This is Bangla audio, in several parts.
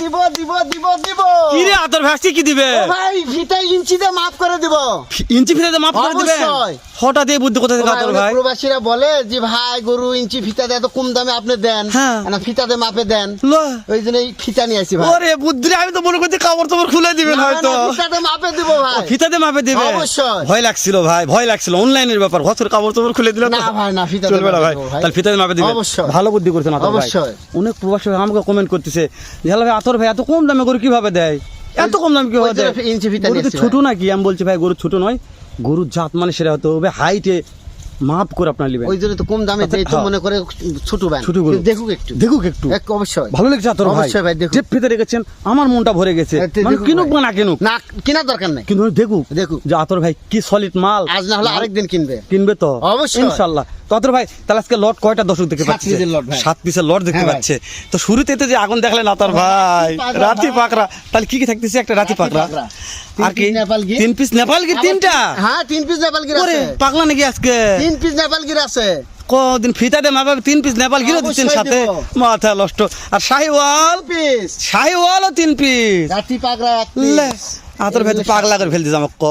দিব দিব দিব দিব কি রে ভাই কি দিবে? ভাই ফিতা ইঞ্চিতে মাফ করে দিব। ইঞ্চি ফিতে মাফ করে অবশ্যই। হঠাৎ এই বুদ্ধি কোথা থেকে অনেক ভাই? প্রবাসীরা বলে যে ভাই গরু ইঞ্চি এত কম দামে আপনি দেন। হ্যাঁ। না ফিতাতে মাপে দেন। ওই জন্য এই ফিতা নিয়ে আসি ভাই। ওরে বুদ্ধি আমি তো মনে করছি কাপড় তোমার খুলে দিবেন হয়তো। ফিতাতে মাপে দিব ভাই। ফিতাতে মাপে দিবে? অবশ্যই। ভয় লাগছিল ভাই ভয় লাগছিল। অনলাইনের ব্যাপার ঘরের কাপড় তোমার খুলে দিলে না ভাই না ফিতাতে চলবে না ভাই। দিব। তাহলে ফিতাতে মাপে দিবে অবশ্যই। ভালো বুদ্ধি করছেন অবশ্যই। অনেক প্রবাসী আমাকে কমেন্ট করতেছে যে ভাই আতর ভাই এত কম দামে গরু কীভাবে দেয়? এত কম দামে কীভাবে দেয়? ছোট নাকি? আমি বলছি ভাই গরু ছোট নয় গরুর জাত মানে সেটা হতে হবে হাইটে মাপ করে আপনার নেবেন। ওই জন্য তো কম দামে দেয় তো হ্যাঁ। মনে করে ছোট ব্যান ছোট দেখুক একটু। দেখুক একটু। এক অবশ্যই। ভালো লেগেছে আতর ভাই। অবশ্যই ভাই, দেখুন। যে ফিতে রেখেছেন আমার মনটা ভরে গেছে। হ্যাঁ, মানে কিনুক বা না কিনুক। না কেনার দরকার নাই। কিন্তু দেখুক। দেখুক। যে আতর ভাই কি সলিড মাল। আজ না হলে আরেকদিন কিনবে। কিনবে তো? অবশ্যই। ইনশাল্লাহ। তো আতর ভাই তাহলে আজকে লট কয়টা দর্শক দেখতে পাচ্ছে। সাত পিসের লট দেখতে হ্যাঁ পাচ্ছে। তো শুরুতে তো যে আগুন দেখলেন আতর ভাই রাতি পাকড়া। তাহলে কি কি থাকতেছে? একটা রাতি পাকড়া। আর কি। তিন পিস নেপাল আবার তিনটা? হ্যাঁ তিন পিস নেপাল আছে। পাকলা নাকি আজকে? তিন পিস নেপাল গির আছে। কদিন ফিতাতে মাপাবে তিন পিস নেপাল গিরও দিচ্ছেন সাথে। মাথা নষ্ট। আর শাহিওয়াল? পিস শাহিওয়ালও তিন পিস রাতি আতর ভেতর পাগলা করে ফেলতে ক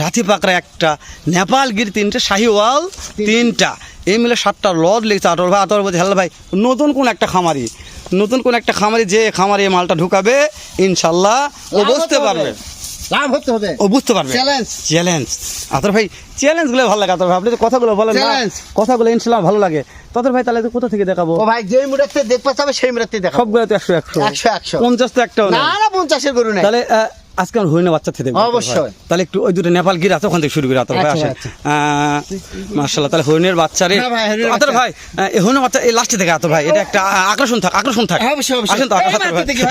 রাতি পাকড়া একটা নেপাল গির তিনটা শাহিওয়াল তিনটা। এই মিলে সাতটা লদ লেগেছে আতর ভাই আতর বলছে হ্যালো ভাই নতুন কোন একটা খামারি? নতুন কোন একটা খামারি যে খামারি মালটা ঢুকাবে ইনশাল্লাহ ও বুঝতে পারবে। লাভ হতে হবে। ও বুঝতে পারবে। চ্যালেঞ্জ চ্যালেঞ্জ আতর ভাই চ্যালেঞ্জগুলো ভালো লাগে আতর ভাই। আপনি তো কথাগুলো বলেন না। কথাগুলো ইনশাল্লাহ ভালো লাগে। ততর ভাই তাহলে তো কোথা থেকে দেখাবো? ও ভাই যেই মুরাতে দেখতে চাবে সেই মুরাতে দেখাবো। সবগুলো তো একশো একশো। একশো একশো। পঞ্চাশ তো একটা না না পঞ্চাশের গরু নেই। তাহলে আজকে আমার হইনা বাচ্চা থেকে অবশ্যই। তাহলে একটু ওই দুটো নেপাল গির আছে ওখান থেকে শুরু করি আতর ভাই আচ্ছা, আসেন। আচ্ছা। মার্শাল্লাহ তাহলে ভাই, হরিণের আতর বাচ্চা। ভাই এই হইনের বাচ্চা এই লাস্টে থেকে আতর ভাই এটা একটা আকর্ষণ থাক আকর্ষণ থাক। হ্যাঁ। আসেন তো এই মাত্র ভাই ভাই, দেখি,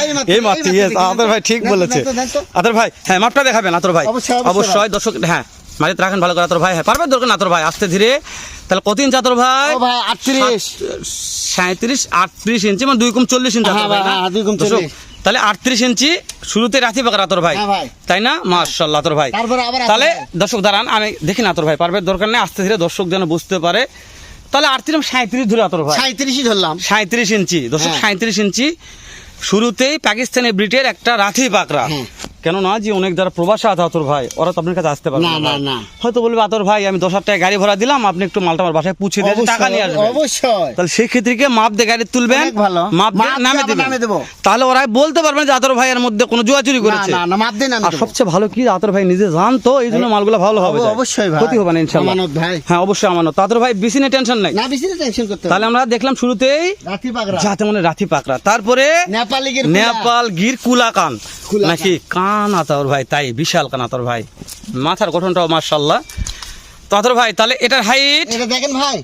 আতর ভাই ঠিক বলেছে। আতর ভাই হ্যাঁ মাপটা দেখাবেন আতর ভাই। অবশ্যই, দর্শক হ্যাঁ মারিতে রাখেন ভালো করে আতর ভাই। হ্যাঁ পারবে দরকার আতর ভাই আস্তে ধীরে। তাহলে কত ইঞ্চ আতর ভাই? ভাই, 38 সাঁত্রিশ আটত্রিশ ইঞ্চি মানে দুই কম চল্লিশ ইঞ্চি হ্যাঁ আতর ভাই ভাই? হ্যাঁ, দুই কম দর্শক, 40 তাহলে আটত্রিশ ইঞ্চি শুরুতে রাখি পাকা ভাই। হ্যাঁ তাই না? মার্শাল্লাহ আতর ভাই। তাহলে দর্শক দাঁড়ান আমি দেখি না তোর ভাই পারবে? দরকার নেই আস্তে ধীরে দর্শক যেন বুঝতে পারে। তাহলে আটত্রিশ সাঁত্রিশ ধরে আতর ভাই। সাঁত্রিশই ধরলাম। সাঁত্রিশ ইঞ্চি। দর্শক হ্যাঁ। সাঁত্রিশ ইঞ্চি। শুরুতেই পাকিস্তানি ব্রিটের একটা রাথি পাকড়া। হ্যাঁ। কেন না যে অনেক যারা প্রবাসে আছে আতর ভাই ওরা তো আপনার কাছে আসতে পারবে না, না, না। হয়তো বলবে আতর ভাই আমি দশ হাজার টাকা গাড়ি ভাড়া দিলাম আপনি একটু মালটা আমার বাসায় পুছে দিয়ে টাকা নিয়ে আসবেন। অবশ্যই। তাহলে সেই ক্ষেত্রে কি মাপ দিয়ে গাড়ি তুলবেন? ভালো। মাপ দিয়ে দিয়ে নামে নামে দেবো। তাহলে ওরাই বলতে পারবেন যে আতর ভাইয়ের মধ্যে কোনো জুয়াচুরি না করেছে। না না মাপ দিন আমি আর সবচেয়ে ভালো কি আতর ভাই নিজে জানতো এই জন্য মালগুলো ভালো হবে অবশ্যই ভাই। ক্ষতি হবে না ইনশাল্লাহ। আমানত ভাই। হ্যাঁ অবশ্যই আমানত। আতর ভাই বেশি নিয়ে টেনশন নাই। না বেশি টেনশন করতে তাহলে আমরা দেখলাম শুরুতেই রাতি পাকড়া। যাতে মনে রাথি পাকড়া। তারপরে নেপালি গির নেপাল গির কুলাকান। নাকি কান আতর ভাই তাই বিশাল কান আতর ভাই? মাথার গঠনটাও মার্শাল্লাহ তো আতর ভাই তাহলে এটার হাইট এটা দেখেন ভাই।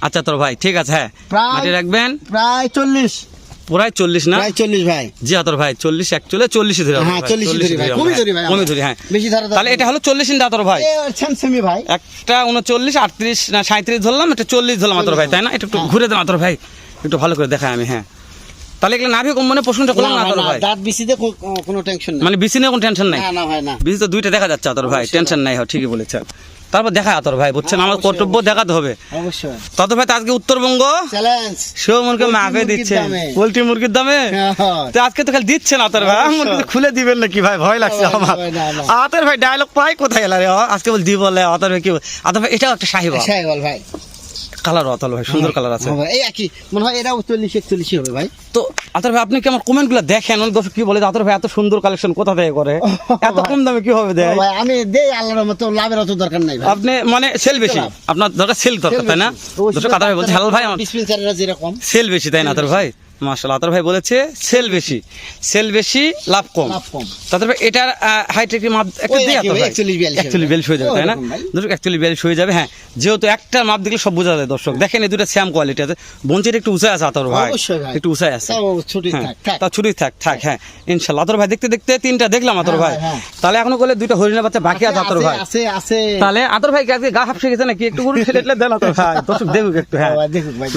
আচ্ছা তোর ভাই ঠিক আছে হ্যাঁ। মাটি রাখবেন। প্রায় চল্লিশ। পুরাই চল্লিশ না? প্রায় চল্লিশ ভাই। জি আতর ভাই চল্লিশ একচল্লিশ চল্লিশ ধরে হ্যাঁ, 40 ধরি ভাই, কমই ধরি ধরি হ্যাঁ। বেশি ধরা তাহলে এটা হলো চল্লিশ ইঞ্চি আতর ভাই? সেমি ভাই। একটা উনচল্লিশ আটত্রিশ না সাঁত্রিশ ধরলাম একটা চল্লিশ ধরলাম আতর ভাই তাই না? এটা একটু হ্যাঁ। ঘুরে দেন আতর ভাই একটু ভালো করে দেখাই আমি হ্যাঁ। তাহলে এগুলো নাভি মানে প্রশ্নটা করলাম না, না, ভাই? দাঁত বিসিতে কোনো টেনশন নেই। মানে বিসি নিয়ে কোনো টেনশন নাই? না ভাই না। বিসি তো দুইটা দেখা যাচ্ছে আতর ভাই টেনশন নাই হয় ঠিকই বলেছে তারপর দেখা আতর ভাই বুঝছেন? হ্যাঁ, আমার কর্তব্য দেখাতে হবে। অবশ্যই। তত ভাই আজকে উত্তরবঙ্গ? চ্যালেঞ্জ পোল্ট্রি দিচ্ছে। পোল্ট্রি মুরগির দামে? হ্যাঁ। তো আজকে তো খালি দিচ্ছে না তোর ভাই কিন্তু খুলে দিবেন নাকি ভাই? ভয় লাগছে আমার। আতর ভাই ডায়লগ পাই কোথায় গেল রে আজকে বল দি বলে আতর ভাই কি? আতর ভাই এটাও একটা সাহিবা শাহিওয়াল ভাই। কালার আতর ভাই সুন্দর কালার আছে। হ্যাঁ এই একই মনে হয় এরাও চল্লিশ একচল্লিশই হবে ভাই। তো আতর ভাই আপনি কি আমার কমেন্টগুলো দেখেন? অনেক দর্শক কি বলে আতর ভাই এত সুন্দর কালেকশন কোথা থেকে করে? এত কম দামে কি হবে দেয়? ভাই আমি দেই আল্লাহর মতো লাভের অত দরকার নাই ভাই। আপনি মানে সেল বেশি আপনার দরকার সেল দরকার তাই না? দর্শক আতর ভাই বলছে হ্যালো ভাই আমার সেল বেশি তাই না আতর ভাই? আতর ভাই বলেছে সেল বেশি। সেল বেশি লাভ কম। কম। এটার হাইট একটি মাপ একটা দিয়ে একই, আতর ওই ভাই 41 42 একচুয়ালি বেল হয়ে যাবে তাই না? দর্শক একচুয়ালি বেল হয়ে যাবে হ্যাঁ। যেহেতু একটা মাপ দেখলে সব বোঝা যায় দর্শক। দেখেন এই দুটো স্যাম কোয়ালিটি আছে। একটু উঁচাই আছে আতর ভাই। একটু উঁচাই আছে। ছুটি হ্যাঁ, থাক থাক। তা ছুটি থাক থাক হ্যাঁ। ইনশাল্লাহ আতর ভাই দেখতে দেখতে তিনটা দেখলাম আতর হ্যাঁ, ভাই। হ্যাঁ। তাহলে এখনও করলে দুইটা হরিণা বাচ্চা বাকি আছে আতর ভাই। তাহলে আতর ভাই আজকে গা গেছে নাকি? একটু করে দেন আতর ভাই। দর্শক দেখুক একটু হ্যাঁ।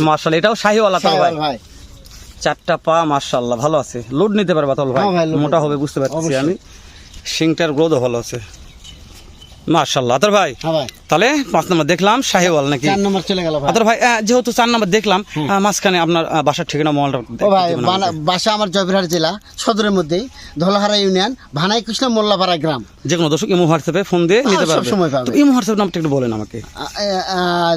মার্শাল এটাও শাহিওয়াল আতর ভাই। চারটা পা মার্শাল্লাহ ভালো আছে। লোড নিতে পারবে তল ভাই? মোটা হবে বুঝতে পারছি আমি। সিংটার গ্রোথও ভালো আছে। মার্শাল্লাহ তোর ভাই? হ্যাঁ ভাই। তাহলে পাঁচ নম্বর দেখলাম শাহিওয়াল নাকি? চার নম্বর চলে গেল আদর ভাই যেহেতু চার নম্বর দেখলাম মাঝখানে আপনার বাসার ঠিকানা মহলটা ভাই বাসা আমার জয়পুরহাট জেলা সদরের মধ্যেই ধলহারা ইউনিয়ন ভানাই কৃষ্ণ মোল্লাপাড়া গ্রাম। যে কোনো দর্শক ইমো হোয়াটসঅ্যাপে ফোন দিয়ে নিতে হ্যাঁ, সব পারবে। সময় পাবে। ইমো হোয়াটসঅ্যাপ নামটা একটু বলেন আমাকে।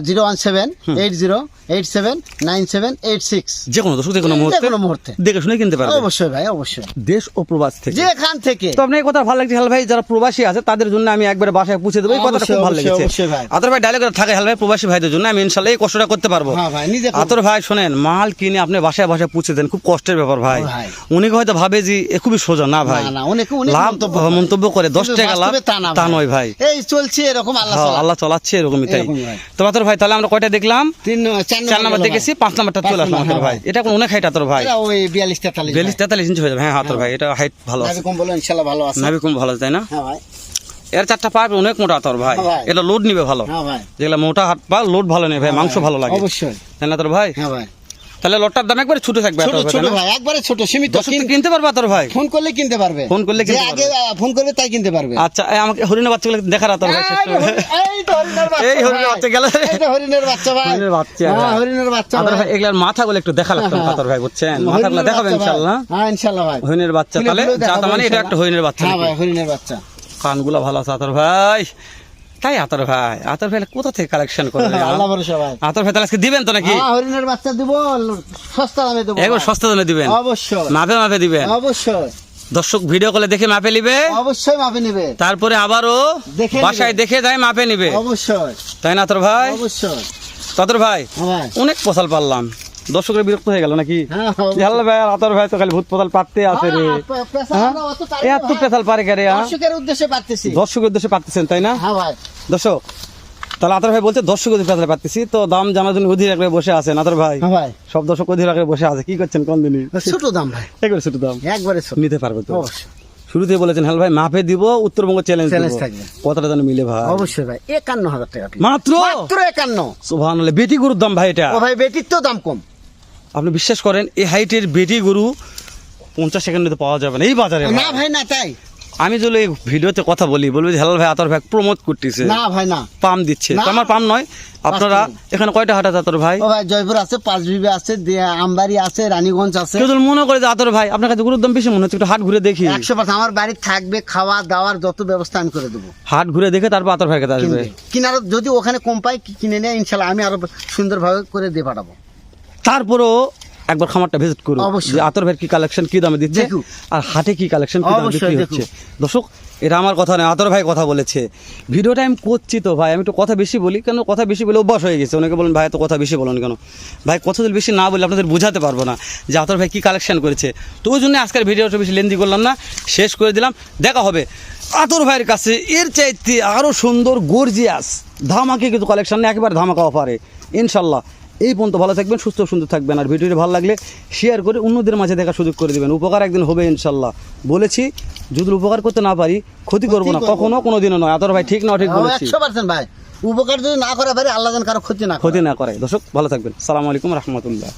Zero one seven eight zero eight seven nine seven eight six. যে কোনো দর্শক যে কোনো মুহূর্তে কোনো মুহূর্তে। দেখে শুনে কিনতে পারবে। অবশ্যই ভাই অবশ্যই। দেশ ও প্রবাস থেকে। যেখান থেকে। তো আপনার এই কথা ভালো লাগছে ভাই যারা প্রবাসী আছে তাদের জন্য আমি একবার বাসায় পৌঁছে দেবো। এই কথাটা খুব ভালো লেগেছে। অবশ্যই ভাই। আতর ভাই ডায়লগ থাকে হেল ভাই প্রবাসী ভাইদের জন্য আমি ইনশাল্লাহ এই কষ্টটা করতে পারব। হ্যাঁ। আতর ভাই শোনেন মাল কিনে আপনি বাসায় বাসায় পৌঁছে দেন খুব কষ্টের ব্যাপার ভাই। হয়তো ভাবে যে এ খুবই সোজা না ভাই। লাভ মন্তব্য করে। দশ টাকা লাভ তা নয় ভাই। এই চলছে এরকম আল্লাহ হ্যাঁ, চালাচ্ছে এরকমই তাই। তো আতর ভাই তাহলে আমরা কয়টা দেখলাম? তিন চার নাম্বার দেখেছি পাঁচ নাম্বারটা চলে আসলাম আতর ভাই। হ্যাঁ এটা কোন অনেক হাইট আতর ভাই। এটা ওই বিয়াল্লিশ তেতাল্লিশ বিয়াল্লিশ তেতাল্লিশ ইঞ্চি হয়ে যাবে। হ্যাঁ আতর ভাই এটা হাইট ভালো আছে। কম বলো ইনশাল্লাহ ভালো আছে। নাভি কম ভালো আছে, তাই না? হ্যাঁ ভাই। এর চারটা পা অনেক মোটা তোর ভাই। হ্যাঁ এটা লোড নিবে ভালো। হ্যাঁ যেগুলা মোটা হাত পা লোড ভালো নেই ভাই মাংস ভালো লাগে। অবশ্যই। তাই না তোর ভাই? হ্যাঁ ভাই। তাহলে দাম একবারে ছোট থাকবে ছোট ছোট ভাই একবারে ছোট সীমিত। কিনতে পারবা তোর ভাই? ফোন করলে কিনতে পারবে। ফোন করলে কিনতে আগে ফোন করবে তাই কিনতে পারবে। আচ্ছা আমাকে হরিণের বাচ্চাগুলো তোর ভাই এই তো হরিণের বাচ্চা এই হরিণের বাচ্চা গেল। রে। এই তো হরিণের বাচ্চা ভাই। হরিণের বাচ্চা হ্যাঁ, হরিণের বাচ্চা আতর ভাই। এগুলার মাথাগুলো একটু দেখা লাগতো আতর ভাই বুঝছেন? মাথাগুলো দেখাবেন। ইনশাল্লাহ হ্যাঁ ইনশাল্লাহ ভাই। হরিণের বাচ্চা তাহলে যা মানে এটা একটা হরিণের বাচ্চা হ্যাঁ ভাই হরিণের বাচ্চা। কানগুলো ভালো আছে আতর ভাই। তাই আতর ভাই আতর ভাই কোথা থেকে কালেকশন করে আল্লাহ ভরসা ভাই। আতর ভাই তাহলে আজকে দিবেন তো নাকি? হ্যাঁ হরিণের বাচ্চা দিব সস্তা দামে দেবো একবার সস্তা দামে দিবেন। অবশ্যই। মাপে মাপে দিবেন। অবশ্যই। দর্শক ভিডিও কলে দেখে মাপে নিবে। অবশ্যই মাপে নেবে। তারপরে আবারও বাসায় দেখে যায় মাপে নিবে। অবশ্যই। তাই না তোর ভাই? অবশ্যই। তোর ভাই হ্যাঁ। অনেক পসাল পারলাম। দর্শকের বিরক্ত হয়ে গেল নাকি? হ্যাঁ, জাল্লা ভাই আতর ভাই তো খালি ভূত পতাল পারতে আছে রে। হ্যাঁ, হ্যাঁ? এত। পারে কে রে? দর্শকের উদ্দেশ্যে দর্শকের তাই না? হ্যাঁ ভাই। দর্শক তাহলে আতর ভাই বলছে দর্শক তো দাম জানার জন্য অধীর আগ্রহে বসে আছেন আতর ভাই। সব দর্শক অধীর আগ্রহে বসে আছে কি করছেন কোন দিনই ছোট দাম ভাই। একবারে ছোট দাম। একবারে নিতে পারবে তো? শুরুতে বলেছেন হ্যাঁ ভাই মাপে দিব উত্তরবঙ্গ চ্যালেঞ্জ থাকবে। কথাটা যেন মিলে ভাই। অবশ্যই ভাই। একান্ন হাজার টাকা মাত্র? মাত্র একান্ন। সুবহান বেটি গরুর দাম ভাই এটা। ভাই বেটির তো দাম কম। আপনি বিশ্বাস করেন এই হাইটের বেটি গরু পঞ্চাশ সেকেন্ডে পাওয়া যাবে না। এই বাজারে না ভাই। না তাই। আমি যদি এই ভিডিওতে কথা বলি বলব হেলাল ভাই আতর ভাই প্রমোট করতেছে। না ভাই না। পাম দিচ্ছে। আমার পাম নয়? আপনারা এখানে কয়টা হাট আছে আতর ভাই? ও ভাই জয়পুর আছে পাঁচ বিবি আছে আমবাড়ি আছে রানীগঞ্জ আছে। কেউ মনে করে যে আতর ভাই আপনার কাছে গরুর দাম বেশি মনে হচ্ছে একটু হাট ঘুরে দেখি। একশো পাঁচ আমার বাড়ি থাকবে খাওয়া দাওয়ার যত ব্যবস্থা আমি করে দেবো। হাট ঘুরে দেখে তারপর আতর ভাইয়ের কাছে আসবে। কিনার যদি ওখানে কম পাই কি- কিনে নেয় ইনশাল্লাহ আমি আরও সুন্দরভাবে করে দিয়ে পাঠাবো। তারপরও একবার খামারটা ভিজিট করুন। যে আতর ভাইয়ের কি কালেকশন কি দামে দিচ্ছে আর হাটে কি কালেকশন কি দামে বিক্রি হচ্ছে। দর্শক এটা আমার কথা নয় আতর ভাই কথা বলেছে। ভিডিওটা আমি করছি তো ভাই আমি একটু কথা বেশি বলি কেন কথা বেশি বলে অভ্যাস হয়ে গেছে। অনেকে বলেন ভাই তো কথা বেশি বলেন কেন? ভাই কথা যদি বেশি না বলে আপনাদের বোঝাতে পারব না যে আতর ভাই কি কালেকশন করেছে। তো ওই জন্য আজকের ভিডিওটা বেশি লেন্দি করলাম না শেষ করে দিলাম। দেখা হবে আতর ভাইয়ের কাছে। এর চাইতে আরও সুন্দর গর্জিয়াস ধামাকে কিন্তু কালেকশন একেবারে ধামাকা অফারে ইনশাল্লাহ। এই পর্যন্ত ভালো থাকবেন সুস্থ সুন্দর থাকবেন। আর ভিডিওটি ভালো লাগলে শেয়ার করে অন্যদের মাঝে দেখার সুযোগ করে দেবেন। উপকার একদিন হবে ইনশাল্লাহ। বলেছি যদি উপকার করতে না পারি ক্ষতি করব না। কখনো কোনো দিনও নয়। আতর ভাই ঠিক না ঠিক বলেছি। ভাই। উপকার যদি না করে পারি আল্লাহ কারও ক্ষতি না ক্ষতি না করে। দর্শক ভালো থাকবেন। সালাম আলাইকুম রহমতুল্লাহ।